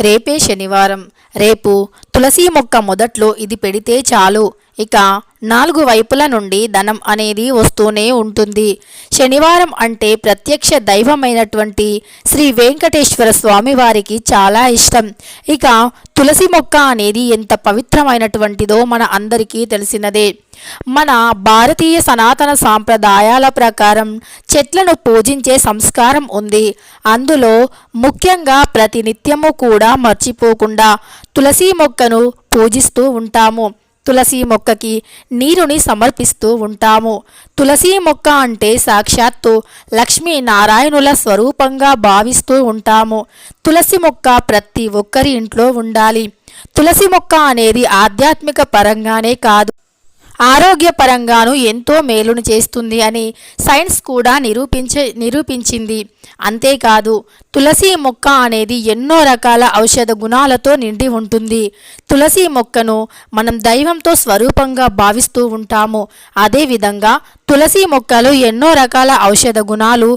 రేపే శనివారం. రేపు తులసి మొక్క మొదట్లో ఇది పెడితే చాలు. ఇక నాలుగు వైపుల నుండి ధనం అనేది వస్తూనే ఉంటుంది. శనివారం అంటే ప్రత్యక్ష దైవమైనటువంటి శ్రీ వెంకటేశ్వర స్వామి వారికి చాలా ఇష్టం. ఇక తులసి మొక్క అనేది ఎంత పవిత్రమైనటువంటిదో మన అందరికీ తెలిసినదే. మన భారతీయ సనాతన సాంప్రదాయాల ప్రకారం చెట్లను పూజించే సంస్కారం ఉంది. అందులో ముఖ్యంగా ప్రతినిత్యము కూడా మర్చిపోకుండా తులసి మొక్క మొక్కను పూజిస్తూ ఉంటాము. తులసి మొక్కకి నీరుని సమర్పిస్తూ ఉంటాము. తులసి మొక్క అంటే సాక్షాత్తు లక్ష్మీ నారాయణుల స్వరూపంగా భావిస్తూ ఉంటాము. తులసి మొక్క ప్రతి ఒక్కరి ఇంట్లో ఉండాలి. తులసి మొక్క అనేది ఆధ్యాత్మిక పరంగానే కాదు. ఆరోగ్యపరంగాను ఎంతో మేలును చేస్తుంది అని సైన్స్ కూడా నిరూపించ నిరూపించింది. అంతేకాదు తులసి మొక్క అనేది ఎన్నో రకాల ఔషధ గుణాలతో నిండి ఉంటుంది. తులసి మొక్కను మనం దైవంతో స్వరూపంగా భావిస్తూ ఉంటాము. అదేవిధంగా తులసి మొక్కలు ఎన్నో రకాల ఔషధ గుణాలు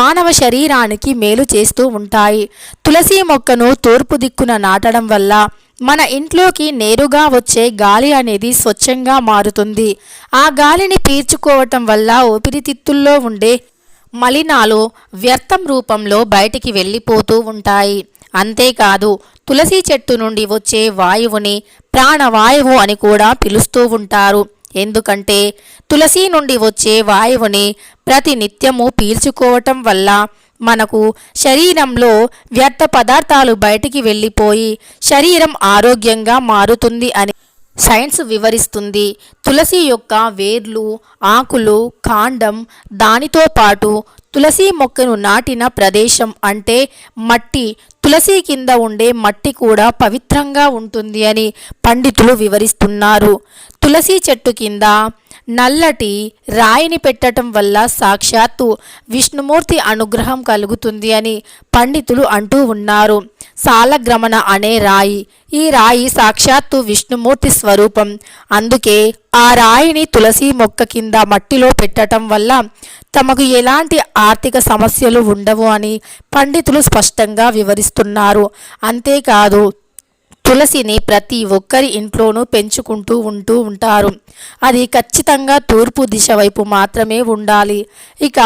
మానవ శరీరానికి మేలు చేస్తూ ఉంటాయి. తులసి మొక్కను తూర్పు దిక్కున నాటడం వల్ల మన ఇంట్లోకి నేరుగా వచ్చే గాలి అనేది స్వచ్ఛంగా మారుతుంది. ఆ గాలిని పీల్చుకోవటం వల్ల ఊపిరితిత్తుల్లో ఉండే మలినాలు వ్యర్థం రూపంలో బయటికి వెళ్ళిపోతూ ఉంటాయి. అంతేకాదు తులసి చెట్టు నుండి వచ్చే వాయువుని ప్రాణవాయువు అని కూడా పిలుస్తూ ఉంటారు. ఎందుకంటే తులసి నుండి వచ్చే వాయువుని ప్రతి నిత్యము పీల్చుకోవటం వల్ల మనకు శరీరంలో వ్యర్థ పదార్థాలు బయటికి వెళ్ళిపోయి శరీరం ఆరోగ్యంగా మారుతుంది అని సైన్స్ వివరిస్తుంది. తులసి యొక్క వేర్లు ఆకులు కాండం దానితో పాటు తులసి మొక్కను నాటిన ప్రదేశం అంటే మట్టి. తులసి కింద ఉండే మట్టి కూడా పవిత్రంగా ఉంటుంది అని పండితులు వివరిస్తున్నారు. తులసి చెట్టు కింద నల్లటి రాయిని పెట్టడం వల్ల సాక్షాత్తు విష్ణుమూర్తి అనుగ్రహం కలుగుతుంది అని పండితులు అంటూ ఉన్నారు. సాలగ్రమణ అనే రాయి ఈ రాయి సాక్షాత్తు విష్ణుమూర్తి స్వరూపం. అందుకే ఆ రాయిని తులసి మొక్క కింద మట్టిలో పెట్టడం వల్ల తమకు ఎలాంటి ఆర్థిక సమస్యలు ఉండవు అని పండితులు స్పష్టంగా వివరిస్తున్నారు. అంతేకాదు తులసిని ప్రతి ఒక్కరి ఇంట్లోనూ పెంచుకుంటూ ఉంటూ ఉంటారు. అది ఖచ్చితంగా తూర్పు దిశ వైపు మాత్రమే ఉండాలి. ఇక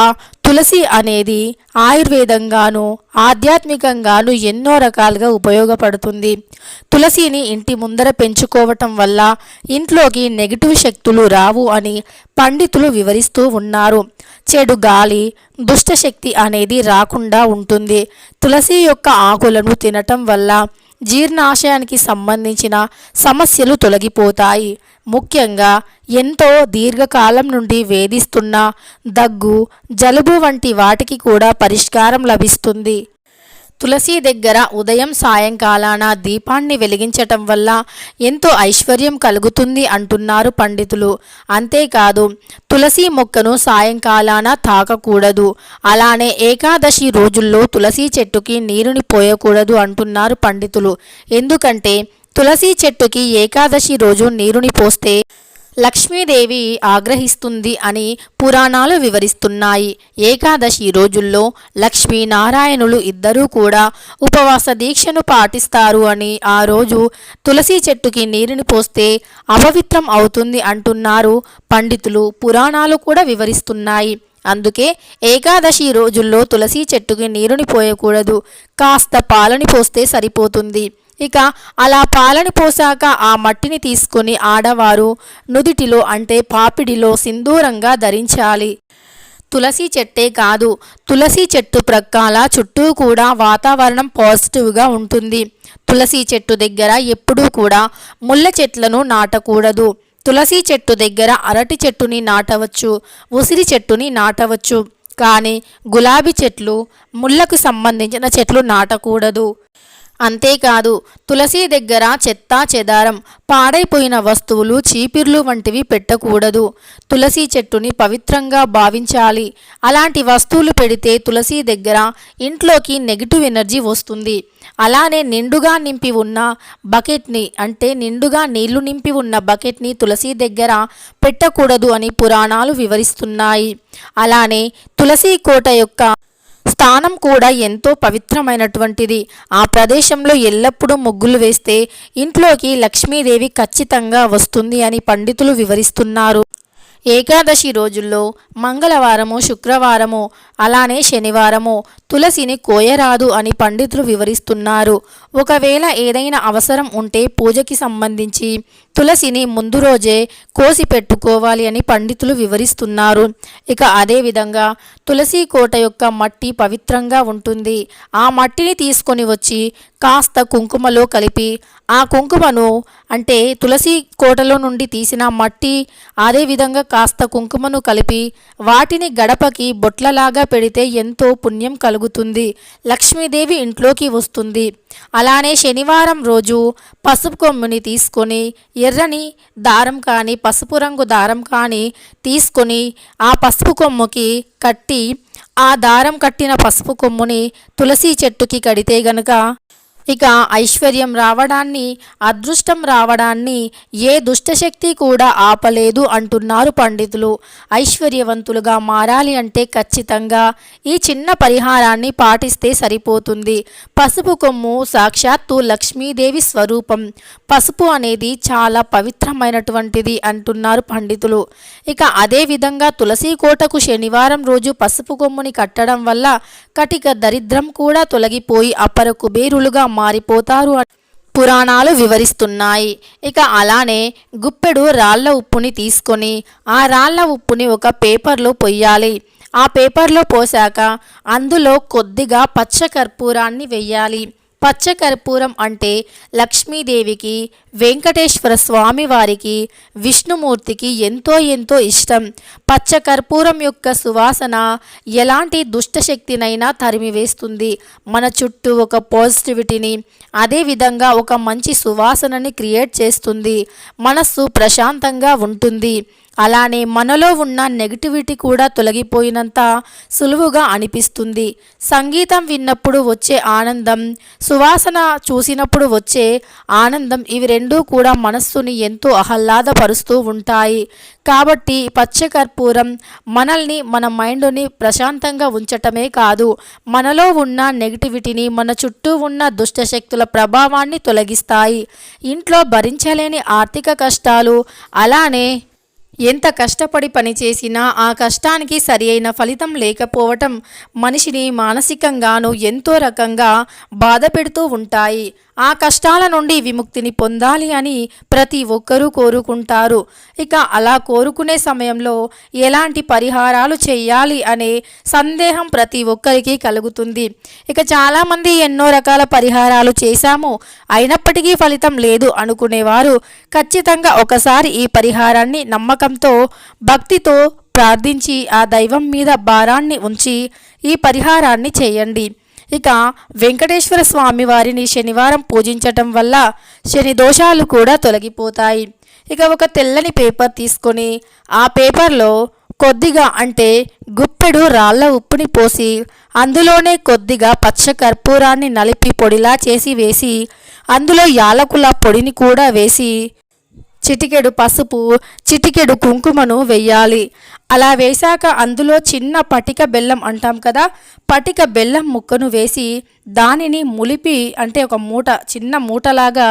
తులసి అనేది ఆయుర్వేదంగాను ఆధ్యాత్మికంగాను ఎన్నో రకాలుగా ఉపయోగపడుతుంది. తులసిని ఇంటి ముందర పెంచుకోవటం వల్ల ఇంట్లోకి నెగిటివ్ శక్తులు రావు అని పండితులు వివరిస్తూ ఉన్నారు. చెడు గాలి దుష్టశక్తి అనేది రాకుండా ఉంటుంది. తులసి యొక్క ఆకులను తినటం వల్ల జీర్ణాశయానికి సంబంధించిన సమస్యలు తొలగిపోతాయి. ముఖ్యంగా ఎంతో దీర్ఘకాలం నుండి వేధిస్తున్న దగ్గు జలుబు వంటి వాటికి కూడా పరిష్కారం లభిస్తుంది. తులసి దగ్గర ఉదయం సాయంకాలాన దీపాన్ని వెలిగించటం వల్ల ఎంతో ఐశ్వర్యం కలుగుతుంది అంటున్నారు పండితులు. అంతేకాదు తులసి మొక్కను సాయంకాలాన తాకకూడదు. అలానే ఏకాదశి రోజుల్లో తులసి చెట్టుకి నీరుని పోయకూడదు అంటున్నారు పండితులు. ఎందుకంటే తులసి చెట్టుకి ఏకాదశి రోజు నీరుని పోస్తే లక్ష్మీదేవి ఆగ్రహిస్తుంది అని పురాణాలు వివరిస్తున్నాయి. ఏకాదశి రోజుల్లో లక్ష్మీనారాయణులు ఇద్దరూ కూడా ఉపవాస దీక్షను పాటిస్తారు అని ఆ రోజు తులసి చెట్టుకి నీరుని పోస్తే అపవిత్రం అవుతుంది అంటున్నారు పండితులు. పురాణాలు కూడా వివరిస్తున్నాయి. అందుకే ఏకాదశి రోజుల్లో తులసి చెట్టుకి నీరుని పోయకూడదు. కాస్త పాలని పోస్తే సరిపోతుంది. ఇక అలా పాలని పోసాక ఆ మట్టిని తీసుకొని ఆడవారు నుదిటిలో అంటే పాపిడిలో సింధూరంగా ధరించాలి. తులసి చెట్టే కాదు తులసి చెట్టు ప్రక్కల చుట్టూ కూడా వాతావరణం పాజిటివ్గా ఉంటుంది. తులసి చెట్టు దగ్గర ఎప్పుడూ కూడా ముళ్ళ చెట్లను నాటకూడదు. తులసి చెట్టు దగ్గర అరటి చెట్టుని నాటవచ్చు ఉసిరి చెట్టుని నాటవచ్చు. కానీ గులాబీ చెట్లు ముళ్ళకు సంబంధించిన చెట్లు నాటకూడదు. అంతేకాదు తులసి దగ్గర చెత్త చెదారం పాడైపోయిన వస్తువులు చీపిర్లు వంటివి పెట్టకూడదు. తులసి చెట్టుని పవిత్రంగా భావించాలి. అలాంటి వస్తువులు పెడితే తులసి దగ్గర ఇంట్లోకి నెగిటివ్ ఎనర్జీ వస్తుంది. అలానే నిండుగా నింపి ఉన్న బకెట్ని అంటే నిండుగా నీళ్ళు నింపి ఉన్న బకెట్ని తులసి దగ్గర పెట్టకూడదు అని పురాణాలు వివరిస్తున్నాయి. అలానే తులసి కోట యొక్క స్థానం కూడా ఎంతో పవిత్రమైనటువంటిది. ఆ ప్రదేశంలో ఎల్లప్పుడూ ముగ్గులు వేస్తే ఇంట్లోకి లక్ష్మీదేవి ఖచ్చితంగా వస్తుంది అని పండితులు వివరిస్తున్నారు. ఏకాదశి రోజుల్లో మంగళవారము శుక్రవారము అలానే శనివారము తులసిని కోయరాదు అని పండితులు వివరిస్తున్నారు. ఒకవేళ ఏదైనా అవసరం ఉంటే పూజకి సంబంధించి తులసిని ముందు రోజే కోసి పెట్టుకోవాలి అని పండితులు వివరిస్తున్నారు. ఇక అదేవిధంగా తులసి కోట యొక్క మట్టి పవిత్రంగా ఉంటుంది. ఆ మట్టిని తీసుకొని వచ్చి కాస్త కుంకుమలో కలిపి ఆ కుంకుమను అంటే తులసి కోటలో నుండి తీసిన మట్టి అదేవిధంగా కాస్త కుంకుమను కలిపి వాటిని గడపకి బొట్లలాగా పెడితే ఎంతో పుణ్యం కలుగుతుంది. లక్ష్మీదేవి ఇంట్లోకి వస్తుంది. అలానే శనివారం రోజు పసుపు కొమ్ముని తీసుకొని ఎర్రని దారం కానీ పసుపు రంగు దారం కానీ తీసుకొని ఆ పసుపు కొమ్ముకి కట్టి ఆ దారం కట్టిన పసుపు కొమ్ముని తులసి చెట్టుకి కడితే గనుక ఇక ఐశ్వర్యం రావడాన్ని అదృష్టం రావడాన్ని ఏ దుష్టశక్తి కూడా ఆపలేదు అంటున్నారు పండితులు. ఐశ్వర్యవంతులుగా మారాలి అంటే ఖచ్చితంగా ఈ చిన్న పరిహారాన్ని పాటిస్తే సరిపోతుంది. పసుపు కొమ్ము సాక్షాత్తు లక్ష్మీదేవి స్వరూపం. పసుపు అనేది చాలా పవిత్రమైనటువంటిది అంటున్నారు పండితులు. ఇక అదేవిధంగా తులసి కోటకు శనివారం రోజు పసుపు కొమ్ముని కట్టడం వల్ల కటిక దరిద్రం కూడా తొలగిపోయి అపర కుబేరులుగా మారిపోతారు పురాణాలు వివరిస్తున్నాయి. ఇక అలానే గుప్పెడు రాళ్ళ ఉప్పుని తీసుకొని ఆ రాళ్ళ ఉప్పుని ఒక పేపర్లో పొయ్యాలి. ఆ పేపర్లో పోసాక అందులో కొద్దిగా పచ్చ కర్పూరాన్ని వెయ్యాలి. పచ్చ కర్పూరం అంటే లక్ష్మీదేవికి వెంకటేశ్వర స్వామి వారికి విష్ణుమూర్తికి ఎంతో ఎంతో ఇష్టం. పచ్చ కర్పూరం యొక్క సువాసన ఎలాంటి దుష్టశక్తినైనా తరిమివేస్తుంది. మన చుట్టూ ఒక పాజిటివిటీని అదేవిధంగా ఒక మంచి సువాసనని క్రియేట్ చేస్తుంది. మనస్సు ప్రశాంతంగా ఉంటుంది. అలానే మనలో ఉన్న నెగిటివిటీ కూడా తొలగిపోయినంత సులువుగా అనిపిస్తుంది. సంగీతం విన్నప్పుడు వచ్చే ఆనందం సువాసన చూసినప్పుడు వచ్చే ఆనందం ఇవి రెండూ కూడా మనస్సుని ఎంతో ఆహ్లాదపరుస్తూ ఉంటాయి. కాబట్టి పచ్చకర్పూరం మనల్ని మన మైండ్ని ప్రశాంతంగా ఉంచటమే కాదు మనలో ఉన్న నెగిటివిటీని మన చుట్టూ ఉన్న దుష్టశక్తుల ప్రభావాన్ని తొలగిస్తాయి. ఇంట్లో భరించలేని ఆర్థిక కష్టాలు అలానే ఎంత కష్టపడి పనిచేసినా ఆ కష్టానికి సరి అయిన ఫలితం లేకపోవటం మనిషిని మానసికంగాను ఎంతో రకంగా బాధ పెడుతూ ఉంటాయి. ఆ కష్టాల నుండి విముక్తిని పొందాలి అని ప్రతి ఒక్కరూ కోరుకుంటారు. ఇక అలా కోరుకునే సమయంలో ఎలాంటి పరిహారాలు చేయాలి అనే సందేహం ప్రతి ఒక్కరికి కలుగుతుంది. ఇక చాలామంది ఎన్నో రకాల పరిహారాలు చేశాము అయినప్పటికీ ఫలితం లేదు అనుకునేవారు. ఖచ్చితంగా ఒకసారి ఈ పరిహారాన్ని నమ్మకంతో భక్తితో ప్రార్థించి ఆ దైవం మీద భారాన్ని ఉంచి ఈ పరిహారాన్ని చేయండి. ఇక వెంకటేశ్వర స్వామి వారిని శనివారం పూజించటం వల్ల శని దోషాలు కూడా తొలగిపోతాయి. ఇక ఒక తెల్లని పేపర్ తీసుకొని ఆ పేపర్లో కొద్దిగా అంటే గుప్పెడు రాళ్ళ ఉప్పుని పోసి అందులోనే కొద్దిగా పచ్చ కర్పూరాన్ని నలిపి పొడిలా చేసి వేసి అందులో యాలకుల పొడిని కూడా వేసి చిటికెడు పసుపు చిటికెడు కుంకుమను వెయ్యాలి. అలా వేశాక అందులో చిన్న పటిక బెల్లం అంటాం కదా పటిక బెల్లం ముక్కను వేసి దానిని ములిపి అంటే ఒక మూట చిన్న మూటలాగా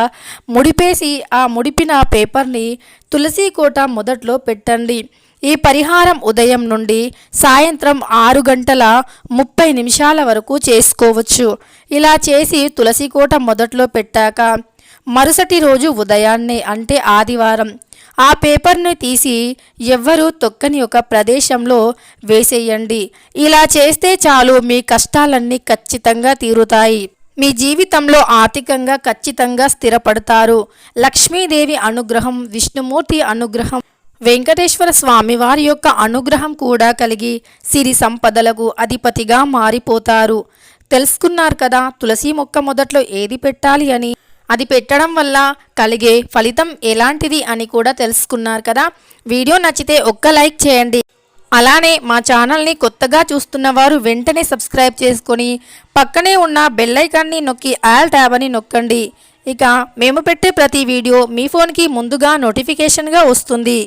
ముడిపేసి ఆ ముడిపిన పేపర్ని తులసి కోట మొదట్లో పెట్టండి. ఈ పరిహారం ఉదయం నుండి సాయంత్రం ఆరు గంటల ముప్పై నిమిషాల వరకు చేసుకోవచ్చు. ఇలా చేసి తులసి కోట మొదట్లో పెట్టాక మరుసటి రోజు ఉదయాన్నే అంటే ఆదివారం ఆ పేపర్ని తీసి ఎవ్వరూ తొక్కని ఒక ప్రదేశంలో వేసేయండి. ఇలా చేస్తే చాలు మీ కష్టాలన్నీ ఖచ్చితంగా తీరుతాయి. మీ జీవితంలో ఆర్థికంగా ఖచ్చితంగా స్థిరపడతారు. లక్ష్మీదేవి అనుగ్రహం విష్ణుమూర్తి అనుగ్రహం వెంకటేశ్వర స్వామి వారి యొక్క అనుగ్రహం కూడా కలిగి సిరి సంపదలకు అధిపతిగా మారిపోతారు. తెలుసుకున్నారు కదా తులసి మొక్క మొదట్లో ఏది పెట్టాలి అని? అది పెట్టడం వల్ల కలిగే ఫలితం ఎలాంటిది అని కూడా తెలుసుకున్నారు కదా. వీడియో నచ్చితే ఒక్క లైక్ చేయండి. అలానే మా ఛానల్ని కొత్తగా చూస్తున్న వారు వెంటనే సబ్స్క్రైబ్ చేసుకొని పక్కనే ఉన్న బెల్లైకాన్ని నొక్కి ఆల్ ట్యాబ్ అని నొక్కండి. ఇక మేము పెట్టే ప్రతి వీడియో మీ ఫోన్కి ముందుగా నోటిఫికేషన్గా వస్తుంది.